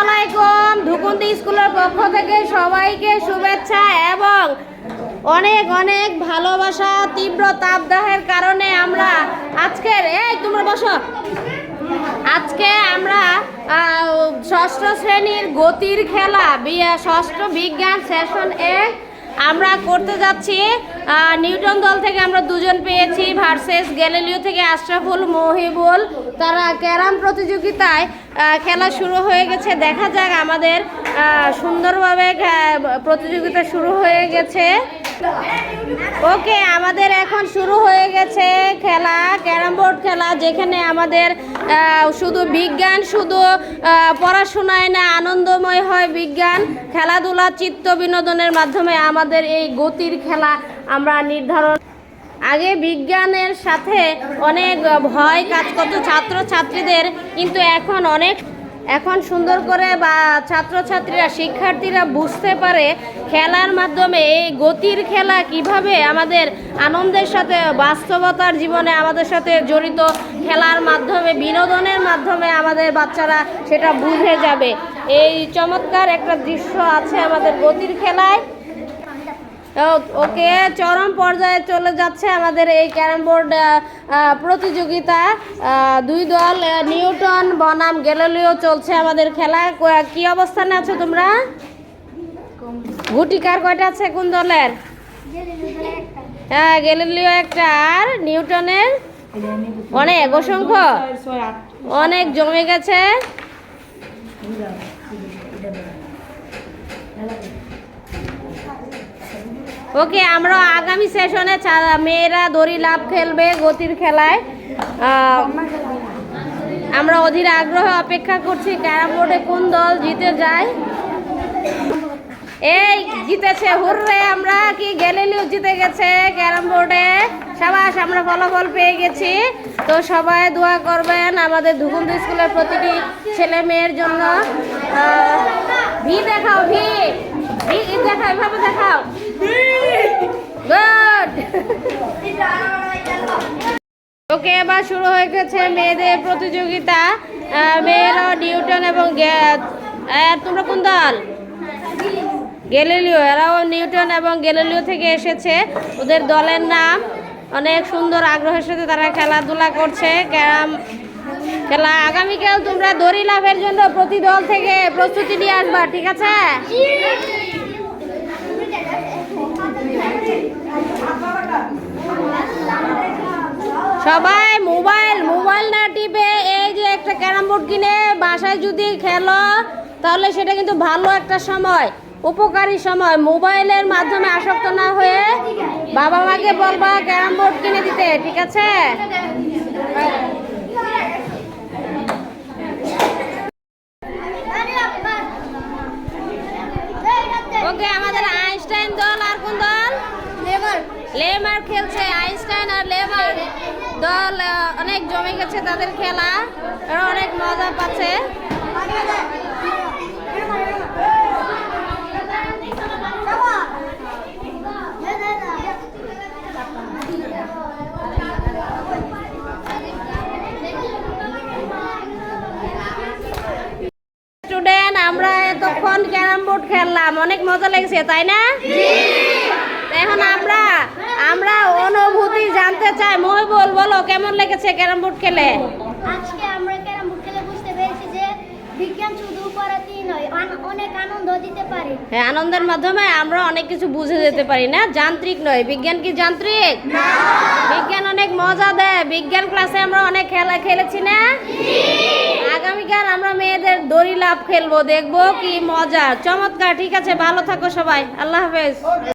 আলাইকুম। ধুকুন্দি স্কুলের পক্ষ থেকে সবাইকে শুভেচ্ছা এবং অনেক অনেক ভালোবাসা, তীব্র তাপদাহের কারণে আমরা আজকের এই, তোমরা বসো। আজকে আমরা ষষ্ঠ শ্রেণির গতির খেলা ষষ্ঠ বিজ্ঞান সেশন এ আমরা করতে যাচ্ছি নিউটন দল থেকে আমরা দুজন পেয়েছি ভার্সেস গ্যালিলিও থেকে আশরাফুল, মহিবুল। তারা ক্যারাম প্রতিযোগিতায় খেলা শুরু হয়ে গেছে। দেখা যাক আমাদের সুন্দরভাবে প্রতিযোগিতা শুরু হয়ে গেছে। ওকে, আমাদের এখন শুরু হয়ে গেছে খেলা, ক্যারাম বোর্ড খেলা, যেখানে আমাদের শুধু বিজ্ঞান, শুধু পড়াশোনায় না, আনন্দময় হয় বিজ্ঞান। খেলাধুলা, চিত্ত বিনোদনের মাধ্যমে আমাদের এই গতির খেলা আমরা নির্ধারণ আগে বিজ্ঞানের সাথে অনেক ভয় কাজ করত ছাত্র ছাত্রীদের কিন্তু এখন অনেক এখন সুন্দর করে বা ছাত্রছাত্রীরা, শিক্ষার্থীরা বুঝতে পারে খেলার মাধ্যমে এই গতির খেলা কীভাবে আমাদের আনন্দের সাথে, বাস্তবতার জীবনে আমাদের সাথে জড়িত খেলার মাধ্যমে বিনোদনের মাধ্যমে আমাদের বাচ্চারা সেটা বুঝে যাবে। এই চমৎকার একটা দৃশ্য আছে আমাদের গতির খেলায়। ওকে চরম পর্যায়ে চলে যাচ্ছে আমাদের এই ক্যারাম বোর্ড প্রতিযোগিতা। দুই দল নিউটন বনাম গ্যালিলিও চলছে আমাদের খেলা। ক- কি অবস্থানে আছো তোমরা? গুটিকার কয়টা আছে কোন দলের? হ্যাঁ গ্যালিলিও একটা আর নিউটনের? অনেক, অসংখ্য। অনেক জমে গেছে। ওকে, আমরা আগামী সেশনে মেয়েরা দড়ি লাভ খেলবে গতির খেলায়। আমরা অধীর আগ্রহ অপেক্ষা করছি ক্যারাম বোর্ডে কোন দল জিতে যায়। এই, জিতেছে। হুররে, আমরা কি গ্যালিলিও জিতে গেছে ক্যারাম বোর্ডে? সাবাস, আমরা ফলাফল পেয়ে গেছি। তো সবাই দোয়া করবেন আমাদের ধুকুন্দ স্কুলের প্রতিটি ছেলে মেয়ের জন্য। ভি দেখাও, ভি। ভি দেখাও, এভাবে দেখাও। গুড ওকে, এবার শুরু হয়ে গেছে মেয়েদের প্রতিযোগিতা। মেয়েরা নিউটন এবং তোমরা কোন দল? গ্যালিলিও এরাও নিউটন এবং গ্যালিলিও থেকে এসেছে। ওদের দলের নাম অনেক সুন্দর আগ্রহের সাথে তারা খেলাধুলা করছে। ক্যারাম খেলা। আগামীকাল তোমরা দড়ি লাভের জন্য প্রতি দল থেকে প্রস্তুতি নিয়ে আসবা, ঠিক আছে? সবাই মোবাইল মোবাইল না টিপে এই যে একটা ক্যারাম বোর্ড কিনে বাসায় যদি খেলো, তাহলে সেটা কিন্তু ভালো একটা সময়। উপকারী সময়। মোবাইলের মাধ্যমে আসক্ত না হয়ে বাবা মাকে বলবা ক্যারাম বোর্ড কিনে দিতে ঠিক আছে? ওকে আমাদের আইনস্টাইন দল আর কোন দল? লেমার খেলছে আইনস্টাইন আর লেমার দল অনেক জমে গেছে তাদের খেলা। ওরা অনেক মজা পাচ্ছে স্টুডেন্ট আমরা এতক্ষণ ক্যারাম বোর্ড খেললাম। অনেক মজা লেগেছে তাই না? এখন আমরা আমরা অনুভূতি জানতে চাই। মই মহিবুল বলো কেমন লেগেছে ক্যারাম বোর্ড খেলে? আজকে আমরা ক্যারাম বোর্ড খেলে বুঝতে পেরেছি যে বিজ্ঞান শুধু পড়াতেই নয় অনেক আনন্দ দিতে পারে। হ্যাঁ আনন্দের মাধ্যমে আমরা অনেক কিছু বুঝে যেতে পারি না? যান্ত্রিক নয়। বিজ্ঞান কি যান্ত্রিক? বিজ্ঞান অনেক মজা দেয়। বিজ্ঞান ক্লাসে আমরা অনেক খেলা খেলেছি না? মেয়েদের দড়ি লাভ খেলব, দেখব কি মজা। চমৎকার, ঠিক আছে, ভালো থাকো সবাই। আল্লাহ হাফেজ।